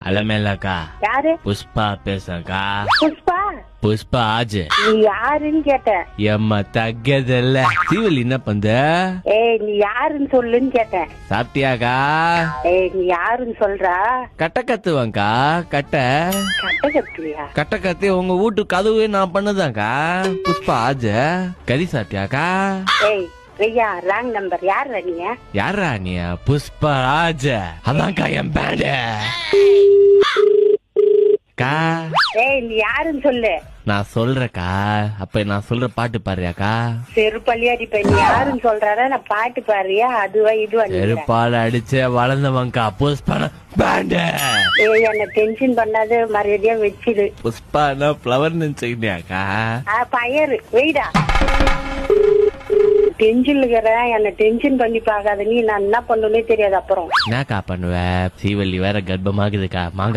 அலமேலாக்கா யாரு? புஷ்பா பேசக்கா புஷ்பா? புஷ்பா ஆஜ். நீ யாருன்னு கேட்டேன் எம்மா தగ్గதில்ல சீவல் என்ன பண்ற ஏய் நீ யாருன்னு சொல்லுன்னு கேட்டேன் சாப்பிட்டியாக்கா? ஏய் நீ யாருன்னு சொல்றா? கட்ட கத்துவாங்க்கா கட்ட. கட்ட கத்துவியா? கட்ட கத்தி உங்க வீட்டு கதவு நான் பண்ணதாக்கா புஷ்பா ஆஜ். கறி சாப்பிட்டியாக்கா? ஏய் ஐயா ராங் நம்பர் யார் நீங்க? யாரா நீ? புஷ்பா ராஜ. அதான்க்கா என் பேண்டு கா ஏய் நீ யாருன்னு சொல்லு. நான் சொல்றேக்கா. அப்ப நான் சொல்ற பாட்டு பாடுறியாக்கா? செருப்பள்ளியாடி இப்ப நீ யாருன்னு சொல்றாரா நான் பாட்டு பாடுறியா? அதுவா இதுவா செருப்பால அடிச்ச வளர்ந்தவன்க்கா. புஷ்பா பேண்டு. ஏய் என்ன டென்ஷன் பண்ணாத. மரியாதையா வச்சிடு புஷ்பானா பிளவர் நினைச்சுக்கிட்டியாக்கா பயரு வெயிடா. டென்ஷன் இருக்கிறேன். என்ன டென்ஷன் பண்ணி பாக்காத நீ நான் என்ன பண்ணுனே தெரியாது அப்புறம். என்னக்கா பண்ணுவ? சீவல்லி வேற கர்ப்பமாகுதுக்கா. மாங்கா